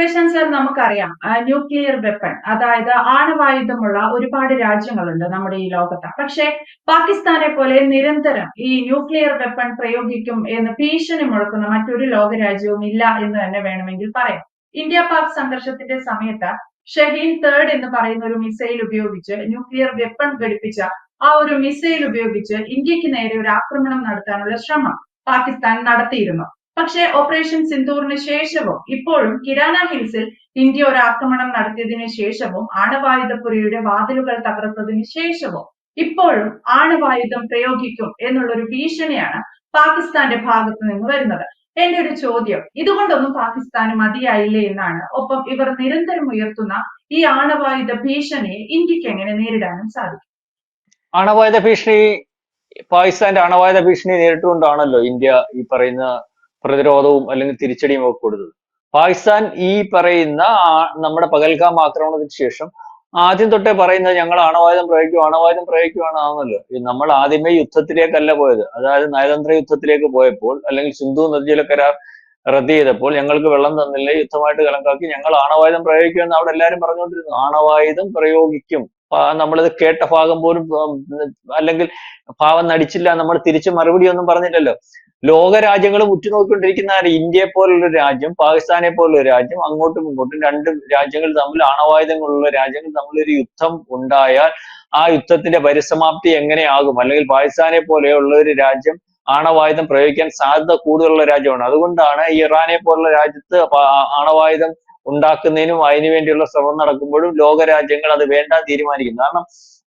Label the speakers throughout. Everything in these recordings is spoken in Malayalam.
Speaker 1: പ്രശാന്ത് സാർ നമുക്കറിയാം. ന്യൂക്ലിയർ വെപ്പൺ അതായത് ആണവായുധമുള്ള ഒരുപാട് രാജ്യങ്ങളുണ്ട് നമ്മുടെ ഈ ലോകത്ത്. പക്ഷേ പാകിസ്ഥാനെ പോലെ നിരന്തരം ഈ ന്യൂക്ലിയർ വെപ്പൺ പ്രയോഗിക്കും എന്ന് ഭീഷണി മുഴക്കുന്ന മറ്റൊരു ലോകരാജ്യവും ഇല്ല എന്ന് തന്നെ വേണമെങ്കിൽ പറയാം. ഇന്ത്യ പാക് സംഘർഷത്തിന്റെ സമയത്ത് ഷഹീൻ തേർഡ് എന്ന് പറയുന്ന ഒരു മിസൈൽ ഉപയോഗിച്ച് ന്യൂക്ലിയർ വെപ്പൺ ഘടിപ്പിച്ച ആ ഒരു മിസൈൽ ഉപയോഗിച്ച് ഇന്ത്യയ്ക്ക് നേരെ ഒരു ആക്രമണം നടത്താനുള്ള ശ്രമം പാകിസ്ഥാൻ നടത്തിയിരുന്നു. പക്ഷേ ഓപ്പറേഷൻ സിന്ദൂറിന് ശേഷവും ഇപ്പോഴും കിരാന ഹിൽസിൽ ഇന്ത്യ ഒരു ആക്രമണം നടത്തിയതിനു ശേഷവും ആണവായുധപ്പുരയുടെ വാതിലുകൾ തകർത്തതിനു ശേഷവും ഇപ്പോഴും ആണവായുധം പ്രയോഗിക്കും എന്നുള്ളൊരു ഭീഷണിയാണ് പാകിസ്ഥാന്റെ ഭാഗത്ത് നിന്ന് വരുന്നത്. എന്റെ ഒരു ചോദ്യം ഇതുകൊണ്ടൊന്നും പാകിസ്ഥാന് മതിയായില്ലേ എന്നാണ്. ഒപ്പം ഇവർ നിരന്തരം ഉയർത്തുന്ന ഈ ആണവായുധ ഭീഷണിയെ ഇന്ത്യയ്ക്ക് എങ്ങനെ നേരിടാനും സാധിക്കും?
Speaker 2: ആണവായുധ ഭീഷണി പാകിസ്ഥാന്റെ അണവായുധ ഭീഷണി നേരിട്ടുകൊണ്ടാണല്ലോ ഇന്ത്യ ഈ പറയുന്ന പ്രതിരോധവും അല്ലെങ്കിൽ തിരിച്ചടിയും ഒക്കെ കൊടുത്തത്. പാകിസ്ഥാൻ ഈ പറയുന്ന നമ്മുടെ പകൽഗാം ആക്രമണത്തിന് ശേഷം ആദ്യം തൊട്ടേ പറയുന്നത് ഞങ്ങൾ അണവായുധം പ്രയോഗിക്കും അണവായുധം പ്രയോഗിക്കുവാണെന്നല്ലോ ഈ നമ്മൾ ആദ്യമേ യുദ്ധത്തിലേക്കല്ല പോയത്. അതായത് നയതന്ത്ര യുദ്ധത്തിലേക്ക് പോയപ്പോൾ അല്ലെങ്കിൽ സിന്ധു നദീജല കരാർ റദ്ദ് ചെയ്തപ്പോൾ ഞങ്ങൾക്ക് വെള്ളം തന്നില്ല യുദ്ധമായിട്ട് കണക്കാക്കി ഞങ്ങൾ ആണവായുധം പ്രയോഗിക്കുമെന്ന് അവിടെ എല്ലാവരും പറഞ്ഞുകൊണ്ടിരുന്നു. ആണവായുധം പ്രയോഗിക്കും. നമ്മളിത് കേട്ട ഭാഗം പോലും അല്ലെങ്കിൽ ഭാവം നടിച്ചില്ല നമ്മൾ തിരിച്ച് മറുപടി ഒന്നും പറഞ്ഞില്ലല്ലോ. ലോക രാജ്യങ്ങൾ ഉറ്റുനോക്കിക്കൊണ്ടിരിക്കുന്ന? ഇന്ത്യയെ പോലുള്ള രാജ്യം പാകിസ്ഥാനെ പോലുള്ള രാജ്യം അങ്ങോട്ടും ഇങ്ങോട്ടും രണ്ട് രാജ്യങ്ങൾ തമ്മിൽ ആണവായുധങ്ങളുള്ള രാജ്യങ്ങൾ തമ്മിൽ ഒരു യുദ്ധം ഉണ്ടായാൽ ആ യുദ്ധത്തിന്റെ പരിസമാപ്തി എങ്ങനെയാകും അല്ലെങ്കിൽ പാകിസ്ഥാനെ പോലെയുള്ള ഒരു രാജ്യം ആണവായുധം പ്രയോഗിക്കാൻ സാധ്യത കൂടുതലുള്ള രാജ്യമാണ് അതുകൊണ്ടാണ് ഇറാനെ പോലുള്ള രാജ്യത്ത് ആണവായുധം ഉണ്ടാക്കുന്നതിനും അതിനു വേണ്ടിയുള്ള ശ്രമം നടക്കുമ്പോഴും ലോക രാജ്യങ്ങൾ അത് വേണ്ട തീരുമാനിക്കുന്നു കാരണം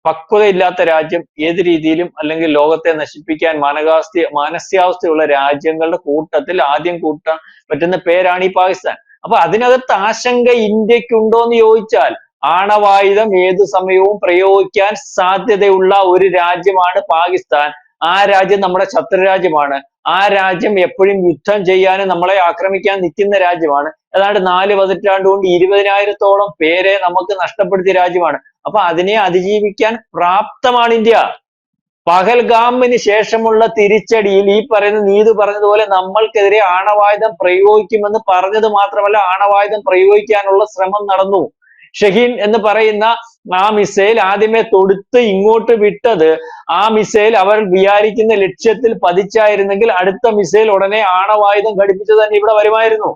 Speaker 2: പക്വതയില്ലാത്ത രാജ്യം ഏത് രീതിയിലും അല്ലെങ്കിൽ ലോകത്തെ നശിപ്പിക്കാൻ മാനകാവസ്ഥ മാനസികാവസ്ഥയുള്ള രാജ്യങ്ങളുടെ കൂട്ടത്തിൽ ആദ്യം കൂട്ടാൻ പറ്റുന്ന പേരാണ് ഈ പാകിസ്ഥാൻ. അപ്പൊ അതിനകത്ത് ആശങ്ക ഇന്ത്യക്കുണ്ടോ എന്ന് ചോദിച്ചാൽ ആണവായുധം ഏത് സമയവും പ്രയോഗിക്കാൻ സാധ്യതയുള്ള ഒരു രാജ്യമാണ് പാകിസ്ഥാൻ. ആ രാജ്യം നമ്മുടെ ശത്രു രാജ്യമാണ്. ആ രാജ്യം എപ്പോഴും യുദ്ധം ചെയ്യാനും നമ്മളെ ആക്രമിക്കാൻ നിൽക്കുന്ന രാജ്യമാണ്. ഏതാണ്ട് നാല് പതിറ്റാണ്ട് കൊണ്ട് ഇരുപതിനായിരത്തോളം പേരെ നമുക്ക് നഷ്ടപ്പെടുത്തിയ രാജ്യമാണ്. അപ്പൊ അതിനെ അതിജീവിക്കാൻ പ്രാപ്തമാണ് ഇന്ത്യ. പഹൽഗാമിന് ശേഷമുള്ള തിരിച്ചടിയിൽ ഈ പറയുന്ന നീതു പറഞ്ഞതുപോലെ നമ്മൾക്കെതിരെ ആണവായുധം പ്രയോഗിക്കുമെന്ന് പറഞ്ഞത് മാത്രമല്ല ആണവായുധം പ്രയോഗിക്കാനുള്ള ശ്രമം നടന്നു. ഷഹീൻ എന്ന് പറയുന്ന ആ മിസൈൽ ആദ്യമേ തൊടുത്ത് ഇങ്ങോട്ട് വിട്ടത് ആ മിസൈൽ അവർ വിചാരിക്കുന്ന ലക്ഷ്യത്തിൽ പതിച്ചായിരുന്നെങ്കിൽ അടുത്ത മിസൈൽ ഉടനെ ആണവായുധം ഘടിപ്പിച്ച് തന്നെ ഇവിടെ വരുമായിരുന്നു.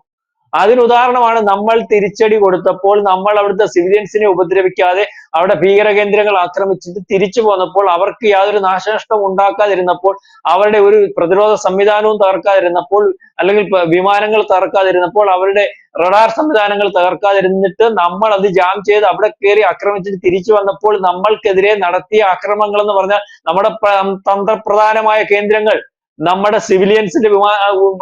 Speaker 2: അതിന് ഉദാഹരണമാണ് നമ്മൾ തിരിച്ചടി കൊടുത്തപ്പോൾ നമ്മൾ അവിടുത്തെ സിവിലിയൻസിനെ ഉപദ്രവിക്കാതെ അവിടെ ഭീകര കേന്ദ്രങ്ങൾ ആക്രമിച്ചിട്ട് തിരിച്ചു പോന്നപ്പോൾ അവർക്ക് യാതൊരു നാശനഷ്ടം ഉണ്ടാക്കാതിരുന്നപ്പോൾ അവരുടെ ഒരു പ്രതിരോധ സംവിധാനവും തകർക്കാതിരുന്നപ്പോൾ അല്ലെങ്കിൽ വിമാനങ്ങൾ തകർക്കാതിരുന്നപ്പോൾ അവരുടെ റഡാർ സംവിധാനങ്ങൾ തകർക്കാതിരുന്നിട്ട് നമ്മൾ അത് ജാം ചെയ്ത് അവിടെ കയറി ആക്രമിച്ചിട്ട് തിരിച്ചു വന്നപ്പോൾ നമ്മൾക്കെതിരെ നടത്തിയ ആക്രമണങ്ങൾ എന്ന് പറഞ്ഞാൽ നമ്മുടെ തന്ത്രപ്രധാനമായ കേന്ദ്രങ്ങൾ നമ്മുടെ സിവിലിയൻസിന്റെ വിമാ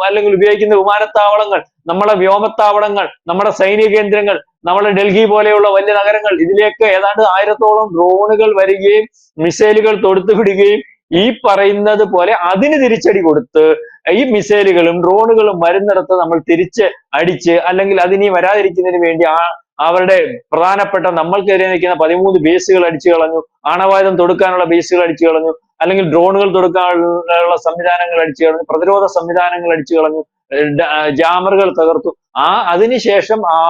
Speaker 2: അല്ലെങ്കിൽ ഉപയോഗിക്കുന്ന വിമാനത്താവളങ്ങൾ നമ്മുടെ വ്യോമത്താവളങ്ങൾ നമ്മുടെ സൈനിക കേന്ദ്രങ്ങൾ നമ്മുടെ ഡൽഹി പോലെയുള്ള വലിയ നഗരങ്ങൾ ഇതിലേക്ക് ഏതാണ്ട് ആയിരത്തോളം ഡ്രോണുകൾ വരികയും മിസൈലുകൾ തൊടുത്തു വിടുകയും ഈ പറയുന്നത് പോലെ അതിന് തിരിച്ചടി കൊടുത്ത് ഈ മിസൈലുകളും ഡ്രോണുകളും വരുന്നിടത്ത് നമ്മൾ തിരിച്ച് അടിച്ച് അല്ലെങ്കിൽ അതിനി വരാതിരിക്കുന്നതിന് വേണ്ടി ആ അവരുടെ പ്രധാനപ്പെട്ട നമ്മൾക്കെതിരെ നിൽക്കുന്ന പതിമൂന്ന് ബേസുകൾ അടിച്ചു കളഞ്ഞു ആണവായുധം തൊടുക്കാനുള്ള ബേസുകൾ അടിച്ചു കളഞ്ഞു അല്ലെങ്കിൽ ഡ്രോണുകൾ തൊടുക്കാനുള്ള സംവിധാനങ്ങൾ അടിച്ചു കളഞ്ഞു പ്രതിരോധ സംവിധാനങ്ങൾ അടിച്ചു കളഞ്ഞു ജാമറുകൾ തകർത്തു. ആ അതിനുശേഷം ആ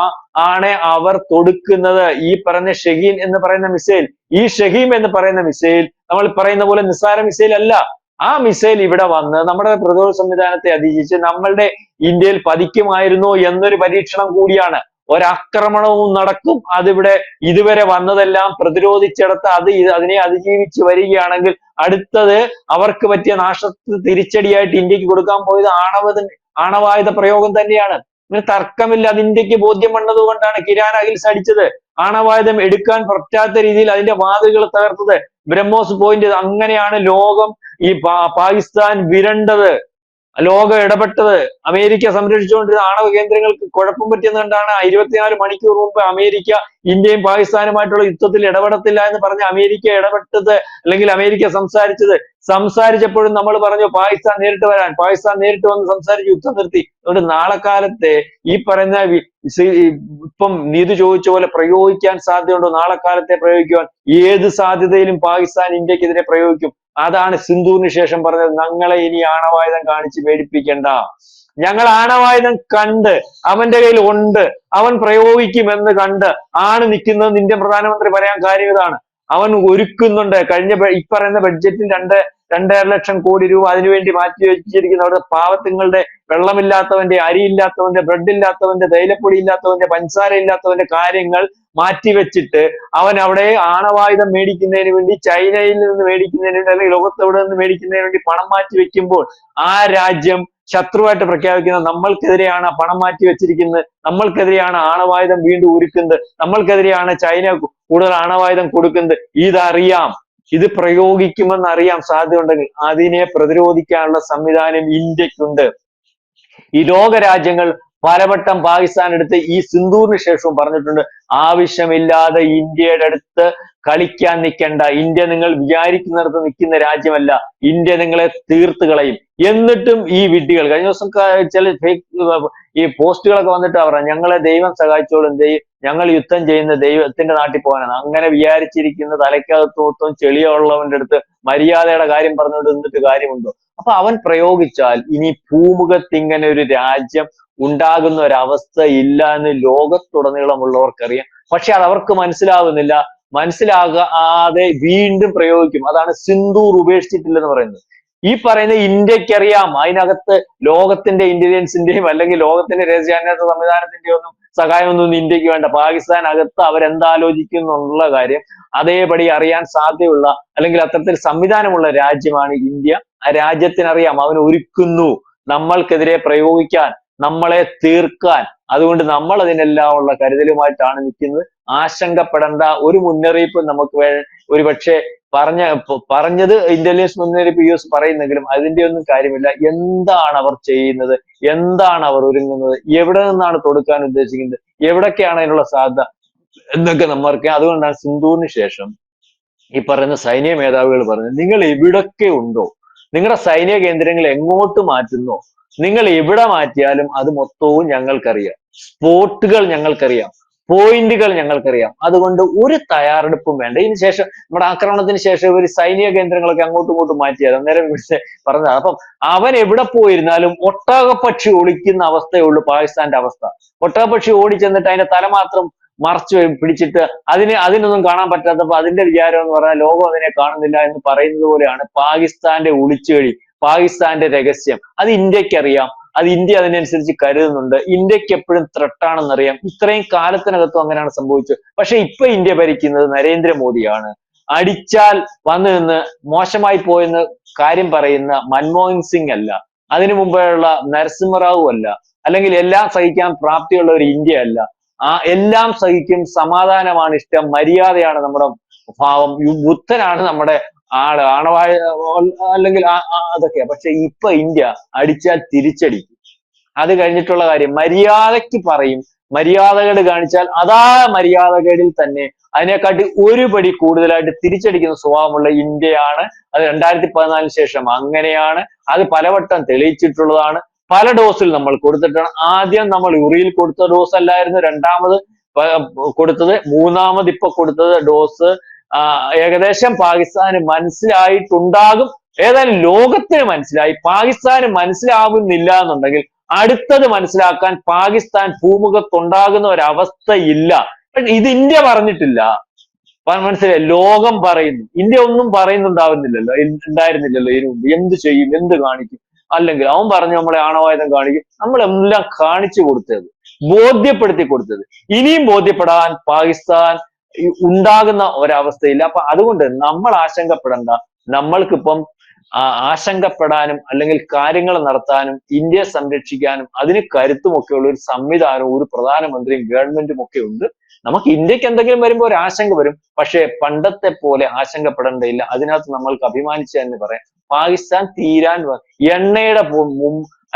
Speaker 2: ആണ് അവർ തൊടുക്കുന്നത് ഈ പറഞ്ഞ ഷഹീൻ എന്ന് പറയുന്ന മിസൈൽ. ഈ ഷഹീം എന്ന് പറയുന്ന മിസൈൽ നമ്മൾ പറയുന്ന പോലെ നിസ്സാര മിസൈൽ അല്ല. ആ മിസൈൽ ഇവിടെ വന്ന് നമ്മുടെ പ്രതിരോധ സംവിധാനത്തെ അതിജീവിച്ച് നമ്മളുടെ ഇന്ത്യയിൽ പതിക്കുമായിരുന്നു എന്നൊരു പരീക്ഷണം കൂടിയാണ്. ഒരാക്രമണവും നടക്കും. അതിവിടെ ഇതുവരെ വന്നതെല്ലാം പ്രതിരോധിച്ചെടുത്ത് അത് അതിനെ അതിജീവിച്ച് വരികയാണെങ്കിൽ അടുത്തത് അവർക്ക് പറ്റിയ നാശത്തിന് തിരിച്ചടിയായിട്ട് ഇന്ത്യയ്ക്ക് കൊടുക്കാൻ പോയത് ആണവ ആണവായുധ പ്രയോഗം തന്നെയാണ്. ഇങ്ങനെ തർക്കമില്ല. അത് ഇന്ത്യയ്ക്ക് ബോധ്യം വന്നത് കൊണ്ടാണ് കിരാന ഹിൽസ് അടിച്ചത്. ആണവായുധം എടുക്കാൻ പറ്റാത്ത രീതിയിൽ അതിന്റെ വാതുകൾ തകർത്തത്. ബ്രഹ്മോസ് പോയിന്റ് അങ്ങനെയാണ് ലോകം ഈ പാകിസ്ഥാൻ വിരണ്ടത്. ലോകം ഇടപെട്ടത് അമേരിക്ക സംരക്ഷിച്ചുകൊണ്ടിരുന്ന ആണവ കേന്ദ്രങ്ങൾക്ക് കുഴപ്പം പറ്റിയെന്ന് കണ്ടാണ് ഇരുപത്തിനാല് മണിക്കൂർ മുമ്പ് അമേരിക്ക ഇന്ത്യയും പാകിസ്ഥാനുമായിട്ടുള്ള യുദ്ധത്തിൽ ഇടപെടത്തില്ല എന്ന് പറഞ്ഞ് അമേരിക്ക ഇടപെട്ടത് അല്ലെങ്കിൽ അമേരിക്ക സംസാരിച്ചത് സംസാരിച്ചപ്പോഴും നമ്മൾ പറഞ്ഞു പാകിസ്ഥാൻ നേരിട്ട് വരാൻ പാകിസ്ഥാൻ നേരിട്ട് വന്ന് സംസാരിച്ച് യുദ്ധം നിർത്തി. അതുകൊണ്ട് നാളെ കാലത്തെ ഈ ഈ ഇപ്പം നീതു ചോദിച്ച പോലെ പ്രയോഗിക്കാൻ സാധ്യതയുണ്ടോ? നാളെ കാലത്തെ പ്രയോഗിക്കുവാൻ ഏത് സാധ്യതയിലും പാകിസ്ഥാൻ ഇന്ത്യക്കെതിരെ പ്രയോഗിക്കും. അതാണ് സിന്ധുവിന് ശേഷം പറഞ്ഞത് ഞങ്ങളെ ഇനി ആണവായുധം കാണിച്ച് പേടിപ്പിക്കേണ്ട. ഞങ്ങൾ ആണവായുധം കണ്ട് അവന്റെ കയ്യിൽ ഉണ്ട് അവൻ പ്രയോഗിക്കുമെന്ന് കണ്ട് ആണ് നിൽക്കുന്നത്. ഇന്ത്യൻ പ്രധാനമന്ത്രി പറയാൻ കാര്യം ഇതാണ്. അവൻ ഒരുക്കുന്നുണ്ട്. കഴിഞ്ഞ ഇപ്പറയുന്ന ബഡ്ജറ്റിൽ രണ്ട് രണ്ടര ലക്ഷം കോടി രൂപ അതിനുവേണ്ടി മാറ്റി വെച്ചിരിക്കുന്ന അവിടെ പാവത്തുങ്ങളുടെ വെള്ളമില്ലാത്തവന്റെ അരിയില്ലാത്തവന്റെ ബ്രെഡ് ഇല്ലാത്തവന്റെ തേയിലപ്പൊടി ഇല്ലാത്തവന്റെ പഞ്ചസാര ഇല്ലാത്തവന്റെ കാര്യങ്ങൾ മാറ്റിവെച്ചിട്ട് അവൻ അവിടെ ആണവായുധം മേടിക്കുന്നതിന് വേണ്ടി ചൈനയിൽ നിന്ന് മേടിക്കുന്നതിന് വേണ്ടി അല്ലെങ്കിൽ ലോകത്തെവിടെ നിന്ന് മേടിക്കുന്നതിന് വേണ്ടി പണം മാറ്റി വെക്കുമ്പോൾ ആ രാജ്യം ശത്രുവായിട്ട് പ്രഖ്യാപിക്കുന്ന നമ്മൾക്കെതിരെയാണ് പണം മാറ്റി വെച്ചിരിക്കുന്നത്. നമ്മൾക്കെതിരെയാണ് ആണവായുധം വീണ്ടും ഉരുക്കുന്നത്. നമ്മൾക്കെതിരെയാണ് ചൈന കൂടുതൽ ആണവായുധം കൊടുക്കുന്നത്. ഇതറിയാം. ഇത് പ്രയോഗിക്കുമെന്ന് അറിയാം. സാധ്യതയുണ്ടെങ്കിൽ അതിനെ പ്രതിരോധിക്കാനുള്ള സംവിധാനം ഇന്ത്യക്കുണ്ട്. ഈ ലോകരാജ്യങ്ങൾ പലവട്ടം പാകിസ്ഥാൻ എടുത്ത് ഈ സിന്ധൂറിന് ശേഷവും പറഞ്ഞിട്ടുണ്ട്. ആവശ്യമില്ലാതെ ഇന്ത്യയുടെ അടുത്ത് കളിക്കാൻ നിൽക്കണ്ട. ഇന്ത്യ നിങ്ങൾ വിചാരിക്കുന്നിടത്ത് നിൽക്കുന്ന രാജ്യമല്ല. ഇന്ത്യ നിങ്ങളെ തീർത്ത് കളയും. എന്നിട്ടും ഈ വിഡ്ഢികൾ കഴിഞ്ഞ ദിവസം ചില ഫേക്ക് ഈ പോസ്റ്റുകളൊക്കെ വന്നിട്ട് പറ ഞങ്ങളെ ദൈവം സഹായിച്ചോളും ദൈവം ഞങ്ങൾ യുദ്ധം ചെയ്യുന്ന ദൈവത്തിന്റെ നാട്ടിൽ പോകാനാണ്. അങ്ങനെ വിചാരിച്ചിരിക്കുന്ന തലയ്ക്കകത്ത് മൊത്തം ചെളിയുള്ളവന്റെ അടുത്ത് മര്യാദയുടെ കാര്യം പറഞ്ഞുകൊണ്ട് നിന്നിട്ട് കാര്യമുണ്ടോ? അപ്പൊ അവൻ പ്രയോഗിച്ചാൽ ഇനി ഭൂമുഖത്ത് ഇങ്ങനെ ഒരു രാജ്യം ഉണ്ടാകുന്ന ഒരവസ്ഥ ഇല്ല എന്ന് ലോകത്തുടനീളമുള്ളവർക്കറിയാം. പക്ഷെ അത് അവർക്ക് മനസ്സിലാകുന്നില്ല മനസ്സിലാകാതെ വീണ്ടും പ്രയോഗിക്കും. അതാണ് സിന്ദൂർ ഉപേക്ഷിച്ചിട്ടില്ലെന്ന് പറയുന്നത്. ഈ പറയുന്ന ഇന്ത്യക്കറിയാം. അതിനകത്ത് ലോകത്തിന്റെ ഇന്റലിജൻസിന്റെയും അല്ലെങ്കിൽ ലോകത്തിന്റെ രഹസ്യാന്വേഷണ സംവിധാനത്തിന്റെയും ഒന്നും സഹായമൊന്നും ഇന്ത്യയ്ക്ക് വേണ്ട. പാകിസ്ഥാൻ അകത്ത് അവരെന്താലോചിക്കുന്നു എന്നുള്ള കാര്യം അതേപടി അറിയാൻ സാധ്യതയുള്ള അല്ലെങ്കിൽ അത്തരത്തിൽ സംവിധാനമുള്ള രാജ്യമാണ് ഇന്ത്യ. ആ രാജ്യത്തിനറിയാം അവൻ ഒരുക്കുന്നു. നമ്മൾക്കെതിരെ പ്രയോഗിക്കാൻ നമ്മളെ തീർക്കാൻ. അതുകൊണ്ട് നമ്മൾ അതിനെല്ലാം ഉള്ള കരുതലുമായിട്ടാണ് നിൽക്കുന്നത്. ആശങ്കപ്പെടേണ്ട ഒരു മുന്നറിയിപ്പ് നമുക്ക് ഒരുപക്ഷെ പറഞ്ഞ പറഞ്ഞത് ഇന്റലിജൻസ് മുന്നേറി പി എസ് പറയുന്നെങ്കിലും അതിന്റെ ഒന്നും കാര്യമില്ല. എന്താണ് അവർ ചെയ്യുന്നത്? എന്താണ് അവർ ഒരുങ്ങുന്നത്? എവിടെ നിന്നാണ് തൊടുക്കാൻ ഉദ്ദേശിക്കുന്നത്? എവിടൊക്കെയാണ് അതിനുള്ള സാധ്യത എന്നൊക്കെ നമ്മൾക്ക് അതുകൊണ്ടാണ് സിന്ധുവിന് ശേഷം ഈ പറയുന്ന സൈനിക മേധാവികൾ പറഞ്ഞത് നിങ്ങൾ എവിടൊക്കെ ഉണ്ടോ നിങ്ങളുടെ സൈനിക കേന്ദ്രങ്ങൾ എങ്ങോട്ട് മാറ്റുന്നോ നിങ്ങൾ എവിടെ മാറ്റിയാലും അത് മൊത്തവും ഞങ്ങൾക്കറിയാം. സ്പോട്ടുകൾ ഞങ്ങൾക്കറിയാം. പോയിന്റുകൾ ഞങ്ങൾക്കറിയാം. അതുകൊണ്ട് ഒരു തയ്യാറെടുപ്പും വേണ്ട. ഇതിന് ശേഷം നമ്മുടെ ആക്രമണത്തിന് ശേഷം ഇവർ സൈനിക കേന്ദ്രങ്ങളൊക്കെ അങ്ങോട്ടും ഇങ്ങോട്ടും മാറ്റിയത് അന്നേരം പക്ഷേ പറഞ്ഞതാണ് അപ്പം അവൻ എവിടെ പോയിരുന്നാലും ഒട്ടകപ്പക്ഷി ഒളിക്കുന്ന അവസ്ഥയേ ഉള്ളൂ പാകിസ്ഥാന്റെ അവസ്ഥ. ഒട്ടകപ്പക്ഷി ഓടി ചെന്നിട്ട് അതിന്റെ തല മാത്രം മറച്ചു പിടിച്ചിട്ട് അതിന് അതിനൊന്നും കാണാൻ പറ്റാത്തപ്പോ അതിന്റെ വിചാരം എന്ന് പറഞ്ഞാൽ ലോകം അതിനെ കാണുന്നില്ല എന്ന് പറയുന്നത് പോലെയാണ് പാകിസ്ഥാന്റെ ഒളിച്ചുകളി പാകിസ്ഥാന്റെ രഹസ്യം. അത് ഇന്ത്യയ്ക്ക് അറിയാം അത് ഇന്ത്യ അതിനനുസരിച്ച് കരുതുന്നുണ്ട്. ഇന്ത്യയ്ക്ക് എപ്പോഴും ത്രട്ടാണെന്നറിയാം. ഇത്രയും കാലത്തിനകത്തും അങ്ങനെയാണ് സംഭവിച്ചത്. പക്ഷെ ഇപ്പൊ ഇന്ത്യ ഭരിക്കുന്നത് നരേന്ദ്രമോദിയാണ്. അടിച്ചാൽ വന്നു നിന്ന് മോശമായി പോയെന്ന് കാര്യം പറയുന്ന മൻമോഹൻ സിംഗ് അല്ല. അതിനു മുമ്പെയുള്ള നരസിംഹറാവു അല്ല. അല്ലെങ്കിൽ എല്ലാം സഹിക്കാൻ പ്രാപ്തിയുള്ള ഒരു ഇന്ത്യ അല്ല. ആ എല്ലാം സഹിക്കും സമാധാനമാണ് ഇഷ്ടം. മര്യാദയാണ് നമ്മുടെ ഭാവം. ബുദ്ധനാണ് നമ്മുടെ ആൾ ആണവായ അല്ലെങ്കിൽ അതൊക്കെയാ പക്ഷെ ഇപ്പൊ ഇന്ത്യ അടിച്ചാൽ തിരിച്ചടിക്കും. അത് കഴിഞ്ഞിട്ടുള്ള കാര്യം മര്യാദയ്ക്ക് പറയും. മര്യാദകേട് കാണിച്ചാൽ അതാ മര്യാദകേടിൽ തന്നെ അതിനെക്കാട്ടി ഒരുപടി കൂടുതലായിട്ട് തിരിച്ചടിക്കുന്ന സ്വഭാവമുള്ള ഇന്ത്യയാണ്. അത് രണ്ടായിരത്തി പതിനാലിന് ശേഷം അങ്ങനെയാണ്. അത് പലവട്ടം തെളിയിച്ചിട്ടുള്ളതാണ്. പല ഡോസിൽ നമ്മൾ കൊടുത്തിട്ടാണ്. ആദ്യം നമ്മൾ യുറിയിൽ കൊടുത്ത ഡോസ് അല്ലായിരുന്നു രണ്ടാമത് കൊടുത്തത്. മൂന്നാമത് ഇപ്പൊ കൊടുത്തത് ഡോസ് ഏകദേശം പാകിസ്ഥാന് മനസ്സിലായിട്ടുണ്ടാകും. ഏതായാലും ലോകത്തിന് മനസ്സിലായി. പാകിസ്ഥാന് മനസ്സിലാവുന്നില്ല എന്നുണ്ടെങ്കിൽ അടുത്തത് മനസ്സിലാക്കാൻ പാകിസ്ഥാൻ ഭൂമുഖത്തുണ്ടാകുന്ന ഒരവസ്ഥയില്ല. ഇത് ഇന്ത്യ പറഞ്ഞിട്ടില്ല. മനസ്സിലായി? ലോകം പറയുന്നു. ഇന്ത്യ ഒന്നും പറയുന്നുണ്ടാവുന്നില്ലല്ലോ. ഉണ്ടായിരുന്നില്ലല്ലോ. ഇതിനു മുമ്പ് എന്ത് ചെയ്യും? എന്ത് കാണിക്കും? അല്ലെങ്കിൽ അവൻ പറഞ്ഞു നമ്മളെ ആണവായുധം കാണിക്കും. നമ്മളെല്ലാം കാണിച്ചു കൊടുത്തത്. ബോധ്യപ്പെടുത്തി കൊടുത്തത്. ഇനിയും ബോധ്യപ്പെടാൻ പാകിസ്ഥാൻ ഉണ്ടാകുന്ന ഒരവസ്ഥയില്ല. അപ്പൊ അതുകൊണ്ട് നമ്മൾ ആശങ്കപ്പെടേണ്ട. നമ്മൾക്കിപ്പം ആശങ്കപ്പെടാനും അല്ലെങ്കിൽ കാര്യങ്ങൾ നടത്താനും ഇന്ത്യ സംരക്ഷിക്കാനും അതിന് കരുത്തുമൊക്കെയുള്ള ഒരു സംവിധാനവും ഒരു പ്രധാനമന്ത്രിയും ഗവൺമെന്റും ഒക്കെ ഉണ്ട്. നമുക്ക് ഇന്ത്യയ്ക്ക് എന്തെങ്കിലും വരുമ്പോൾ ഒരു ആശങ്ക വരും. പക്ഷേ പണ്ടത്തെ പോലെ ആശങ്കപ്പെടേണ്ടയില്ല അതിനകത്ത് നമ്മൾക്ക് അഭിമാനിച്ച തന്നെ പറയാം. പാകിസ്ഥാൻ തീരാൻ എണ്ണയുടെ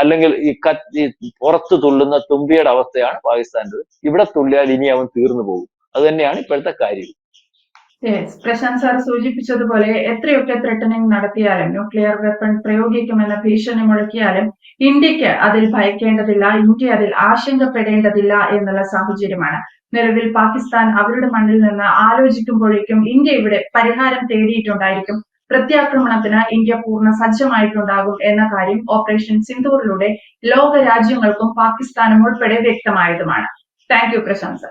Speaker 2: അല്ലെങ്കിൽ ഈ കത്തി പുറത്ത് തുള്ളുന്ന തുമ്പിയുടെ അവസ്ഥയാണ് പാകിസ്ഥാന്റെ ഇവിടെ തുള്ളിയാൽ ഇനി അവൻ തീർന്നു പോകും. അത് തന്നെയാണ് ഇപ്പോഴത്തെ കാര്യം.
Speaker 1: പ്രശാന്ത് സാർ സൂചിപ്പിച്ചതുപോലെ എത്രയൊക്കെ ത്രെട്ടനിങ് നടത്തിയാലും ന്യൂക്ലിയർ വെപ്പൺ പ്രയോഗിക്കുമെന്ന ഭീഷണി മുഴക്കിയാലും ഇന്ത്യയ്ക്ക് അതിൽ ഭയക്കേണ്ടതില്ല ഇന്ത്യ അതിൽ ആശങ്കപ്പെടേണ്ടതില്ല എന്നുള്ള സാഹചര്യമാണ്. നിലവിൽ പാകിസ്ഥാൻ അവരുടെ മണ്ണിൽ നിന്ന് ആലോചിക്കുമ്പോഴേക്കും ഇന്ത്യ ഇവിടെ പരിഹാരം തേടിയിട്ടുണ്ടായിരിക്കും. പ്രത്യാക്രമണത്തിന് ഇന്ത്യ പൂർണ സജ്ജമായിട്ടുണ്ടാകും എന്ന കാര്യം ഓപ്പറേഷൻ സിന്ദൂറിലൂടെ ലോക രാജ്യങ്ങൾക്കും പാകിസ്ഥാനും ഉൾപ്പെടെ വ്യക്തമായതുമാണ്. താങ്ക് യു പ്രശംസ